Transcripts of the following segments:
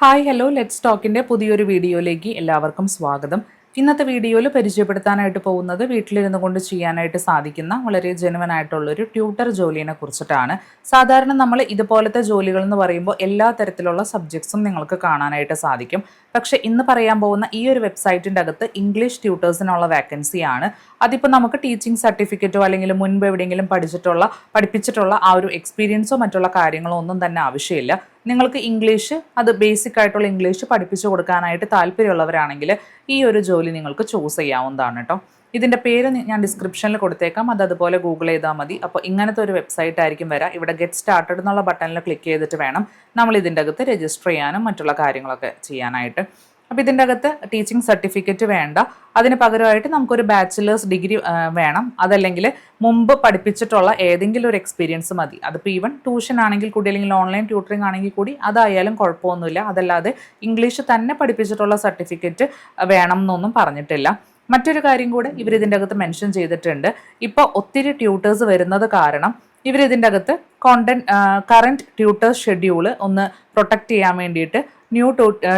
Hi hello let's ടോക്കിന്റെ പുതിയൊരു വീഡിയോയിലേക്ക് എല്ലാവർക്കും സ്വാഗതം. ഇന്നത്തെ വീഡിയോയിൽ പരിചയപ്പെടുത്താനായിട്ട് പോകുന്നത് വീട്ടിലിരുന്നു കൊണ്ട് ചെയ്യാനായിട്ട് സാധിക്കുന്ന വളരെ ജെനുവൻ ആയിട്ടുള്ളൊരു ട്യൂട്ടർ ജോലിനെ കുറിച്ചിട്ടാണ്. സാധാരണ നമ്മൾ ഇതുപോലത്തെ ജോലികൾ എന്ന് പറയുമ്പോൾ എല്ലാ തരത്തിലുള്ള സബ്ജക്ട്സും നിങ്ങൾക്ക് കാണാനായിട്ട് സാധിക്കും. പക്ഷേ ഇന്ന് പറയാൻ പോകുന്ന ഈ ഒരു വെബ്സൈറ്റിന്റെ അകത്ത് ഇംഗ്ലീഷ് ട്യൂട്ടേഴ്സിനുള്ള വാക്കൻസിയാണ്. അതിപ്പോൾ നമുക്ക് ടീച്ചിങ് സർട്ടിഫിക്കറ്റോ അല്ലെങ്കിൽ മുൻപ് എവിടെയെങ്കിലും പഠിച്ചിട്ടുള്ള പഠിപ്പിച്ചിട്ടുള്ള ആ ഒരു എക്സ്പീരിയൻസോ മറ്റുള്ള കാര്യങ്ങളോ ഒന്നും തന്നെ ആവശ്യമില്ല. നിങ്ങൾക്ക് ഇംഗ്ലീഷ് അത് ബേസിക് ആയിട്ടുള്ള ഇംഗ്ലീഷ് പഠിപ്പിച്ചു കൊടുക്കാനായിട്ട് താല്പര്യമുള്ളവരാണെങ്കിൽ ഈ ഒരു ജോലി നിങ്ങൾക്ക് ചൂസ് ചെയ്യാവുന്നതാണ് കേട്ടോ ഇതിന്റെ പേര് ഞാൻ ഡിസ്ക്രിപ്ഷനിൽ കൊടുത്തേക്കാം. അത് അതുപോലെ ഗൂഗിൾ ചെയ്താൽ മതി. അപ്പോൾ ഇങ്ങനത്തെ ഒരു വെബ്സൈറ്റ് ആയിരിക്കും വരാം. ഇവിടെ ഗെറ്റ് സ്റ്റാർട്ടഡ് എന്നുള്ള ബട്ടണിൽ ക്ലിക്ക് ചെയ്തിട്ട് വേണം നമ്മൾ ഇതിന്റെ അകത്ത് രജിസ്റ്റർ ചെയ്യാനും മറ്റുള്ള കാര്യങ്ങളൊക്കെ ചെയ്യാനായിട്ട്. അപ്പോൾ ഇതിന്റെ അകത്ത് ടീച്ചിങ് സർട്ടിഫിക്കറ്റ് വേണ്ട. അതിന് പകരമായിട്ട് നമുക്കൊരു ബാച്ചിലേഴ്സ് ഡിഗ്രി വേണം. അതല്ലെങ്കിൽ മുമ്പ് പഠിപ്പിച്ചിട്ടുള്ള ഏതെങ്കിലും ഒരു എക്സ്പീരിയൻസ് മതി. അതിപ്പോൾ ഈവൻ ട്യൂഷൻ ആണെങ്കിൽ കൂടി അല്ലെങ്കിൽ ഓൺലൈൻ ട്യൂട്ടറിംഗ് ആണെങ്കിൽ കൂടി അതായാലും കുഴപ്പമൊന്നുമില്ല. അതല്ലാതെ ഇംഗ്ലീഷ് തന്നെ പഠിപ്പിച്ചിട്ടുള്ള സർട്ടിഫിക്കറ്റ് വേണം എന്നൊന്നും പറഞ്ഞിട്ടില്ല. മറ്റൊരു കാര്യം കൂടെ ഇവർ ഇതിന്റെ അകത്ത് മെൻഷൻ ചെയ്തിട്ടുണ്ട്. ഇപ്പോൾ ഒത്തിരി ട്യൂട്ടേഴ്സ് വരുന്നത് കാരണം ഇവർ ഇതിന്റെ അകത്ത് കോണ്ടന്റ് കറന്റ് ട്യൂട്ടേഴ്സ് ഷെഡ്യൂൾ ഒന്ന് പ്രൊട്ടക്റ്റ് ചെയ്യാൻ വേണ്ടിയിട്ട് ന്യൂ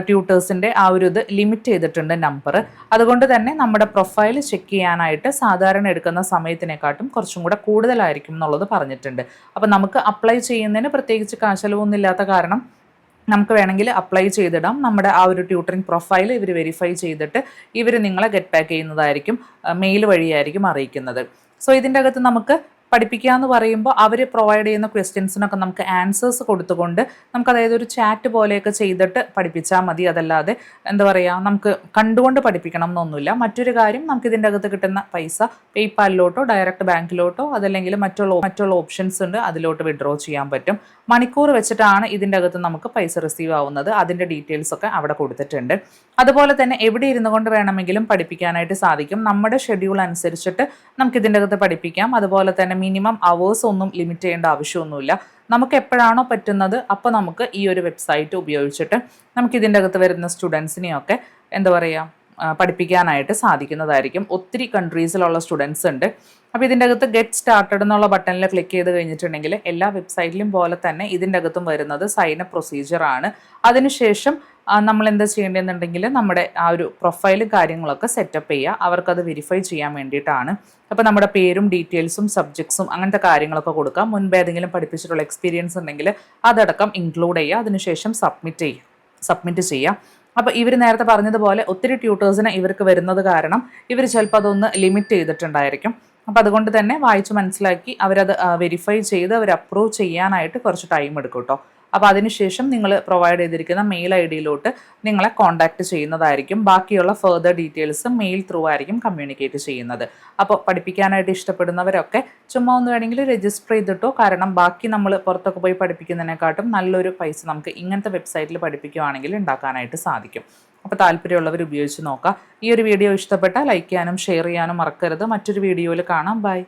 ട്യൂട്ടേഴ്സിന്റെ ആ ഒരു ഇത് ലിമിറ്റ് ചെയ്തിട്ടുണ്ട് നമ്പർ. അതുകൊണ്ട് തന്നെ നമ്മുടെ പ്രൊഫൈൽ ചെക്ക് ചെയ്യാനായിട്ട് സാധാരണ എടുക്കുന്ന സമയത്തിനെക്കാട്ടും കുറച്ചും കൂടെ കൂടുതലായിരിക്കും എന്നുള്ളത് പറഞ്ഞിട്ടുണ്ട്. അപ്പോൾ നമുക്ക് അപ്ലൈ ചെയ്യുന്നതിന് പ്രത്യേകിച്ച് കാശലവൊന്നും ഇല്ലാത്ത കാരണം നമുക്ക് വേണമെങ്കിൽ അപ്ലൈ ചെയ്തിടാം. നമ്മുടെ ആ ഒരു ട്യൂട്ടറിംഗ് പ്രൊഫൈൽ ഇവർ വെരിഫൈ ചെയ്തിട്ട് ഇവർ നിങ്ങളെ ഗെറ്റ് ബാക്ക് ചെയ്യുന്നതായിരിക്കും മെയിൽ വഴിയായിരിക്കും അറിയിക്കുന്നത്. സോ ഇതിന്റെ അകത്ത് നമുക്ക് പഠിപ്പിക്കുക എന്ന് പറയുമ്പോൾ അവർ പ്രൊവൈഡ് ചെയ്യുന്ന ക്വസ്റ്റ്യൻസിനൊക്കെ നമുക്ക് ആൻസേഴ്സ് കൊടുത്തുകൊണ്ട് നമുക്ക് അതായത് ഒരു ചാറ്റ് പോലെയൊക്കെ ചെയ്തിട്ട് പഠിപ്പിച്ചാൽ മതി. അതല്ലാതെ എന്താ പറയുക നമുക്ക് കണ്ടുകൊണ്ട് പഠിപ്പിക്കണം എന്നൊന്നുമില്ല. മറ്റൊരു കാര്യം നമുക്ക് ഇതിന്റെ അകത്ത് കിട്ടുന്ന പൈസ പേയ്പാലിലോട്ടോ ഡയറക്റ്റ് ബാങ്കിലോട്ടോ അതല്ലെങ്കിൽ മറ്റുള്ള മറ്റുള്ള ഓപ്ഷൻസ് ഉണ്ട് അതിലോട്ട് വിഡ്രോ ചെയ്യാൻ പറ്റും. മണിക്കൂർ വെച്ചിട്ടാണ് ഇതിന്റെ അകത്ത് നമുക്ക് പൈസ റിസീവ് ആവുന്നത്. അതിന്റെ ഡീറ്റെയിൽസ് ഒക്കെ അവിടെ കൊടുത്തിട്ടുണ്ട്. അതുപോലെ തന്നെ എവിടെ ഇരുന്നു കൊണ്ട് വേണമെങ്കിലും പഠിപ്പിക്കാനായിട്ട് സാധിക്കും. നമ്മുടെ ഷെഡ്യൂൾ അനുസരിച്ചിട്ട് നമുക്ക് ഇതിന്റെ അകത്ത് പഠിപ്പിക്കാം. അതുപോലെ തന്നെ മിനിമം അവേഴ്സ് ഒന്നും ലിമിറ്റ് ചെയ്യേണ്ട ആവശ്യമൊന്നുമില്ല. നമുക്ക് എപ്പോഴാണോ പറ്റുന്നത് അപ്പോൾ നമുക്ക് ഈ ഒരു വെബ്സൈറ്റ് ഉപയോഗിച്ചിട്ട് നമുക്ക് ഇതിന്റെ അകത്ത് വരുന്ന സ്റ്റുഡൻസിനെയൊക്കെ എന്താ പറയുക പഠിപ്പിക്കാനായിട്ട് സാധിക്കുന്നതായിരിക്കും. ഒത്തിരി കൺട്രീസിലുള്ള സ്റ്റുഡൻസ് ഉണ്ട്. അപ്പോൾ ഇതിന്റെ അകത്ത് ഗെറ്റ് സ്റ്റാർട്ടഡ് എന്നുള്ള ബട്ടണിൽ ക്ലിക്ക് ചെയ്ത് കഴിഞ്ഞിട്ടുണ്ടെങ്കിൽ എല്ലാ വെബ്സൈറ്റിലും പോലെ തന്നെ ഇതിന്റെ അകത്തും വരുന്നത് സൈൻ അപ്പ് പ്രൊസീജിയറാണ് അതിനുശേഷം നമ്മൾ എന്താ ചെയ്യേണ്ടതെന്നുണ്ടെങ്കിൽ നമ്മുടെ ആ ഒരു പ്രൊഫൈലും കാര്യങ്ങളൊക്കെ സെറ്റപ്പ് ചെയ്യുക. അവർക്കത് വെരിഫൈ ചെയ്യാൻ വേണ്ടിയിട്ടാണ്. അപ്പോൾ നമ്മുടെ പേരും ഡീറ്റെയിൽസും സബ്ജക്ട്സും അങ്ങനത്തെ കാര്യങ്ങളൊക്കെ കൊടുക്കുക. മുൻപേ ഏതെങ്കിലും പഠിപ്പിച്ചിട്ടുള്ള എക്സ്പീരിയൻസ് ഉണ്ടെങ്കിൽ അതടക്കം ഇൻക്ലൂഡ് ചെയ്യുക. അതിനുശേഷം സബ്മിറ്റ് ചെയ്യുക. സബ്മിറ്റ് ചെയ്യാം അപ്പോൾ ഇവർ നേരത്തെ പറഞ്ഞതുപോലെ ഒത്തിരി ട്യൂട്ടേഴ്സിന് ഇവർക്ക് വരുന്നത് കാരണം ഇവർ ചിലപ്പോൾ അതൊന്ന് ലിമിറ്റ് ചെയ്തിട്ടുണ്ടായിരിക്കും. അപ്പോൾ അതുകൊണ്ട് തന്നെ വായിച്ച് മനസ്സിലാക്കി അവരത് വെരിഫൈ ചെയ്ത് അവർ അപ്രൂവ് ചെയ്യാനായിട്ട് കുറച്ച് ടൈം എടുക്കും കേട്ടോ അപ്പോൾ അതിനുശേഷം നിങ്ങൾ പ്രൊവൈഡ് ചെയ്തിരിക്കുന്ന മെയിൽ ഐ ഡിയിലോട്ട് നിങ്ങളെ കോൺടാക്ട് ചെയ്യുന്നതായിരിക്കും. ബാക്കിയുള്ള ഫെർദർ ഡീറ്റെയിൽസ് മെയിൽ ത്രൂ ആയിരിക്കും കമ്മ്യൂണിക്കേറ്റ് ചെയ്യുന്നത്. അപ്പോൾ പഠിപ്പിക്കാനായിട്ട് ഇഷ്ടപ്പെടുന്നവരൊക്കെ ചുമ്മാ ഒന്ന് വേണമെങ്കിൽ രജിസ്റ്റർ ചെയ്തിട്ടോ കാരണം ബാക്കി നമ്മൾ പുറത്തൊക്കെ പോയി പഠിപ്പിക്കുന്നതിനെക്കാട്ടും നല്ലൊരു പൈസ നമുക്ക് ഇങ്ങനത്തെ വെബ്സൈറ്റിൽ പഠിപ്പിക്കുകയാണെങ്കിൽ ഉണ്ടാക്കാനായിട്ട് സാധിക്കും. അപ്പോൾ താല്പര്യമുള്ളവർ ഉപയോഗിച്ച് നോക്കാം. ഈ ഒരു വീഡിയോ ഇഷ്ടപ്പെട്ടാൽ ലൈക്ക് ചെയ്യാനും ഷെയർ ചെയ്യാനും മറക്കരുത്. മറ്റൊരു വീഡിയോയിൽ കാണാം. ബൈ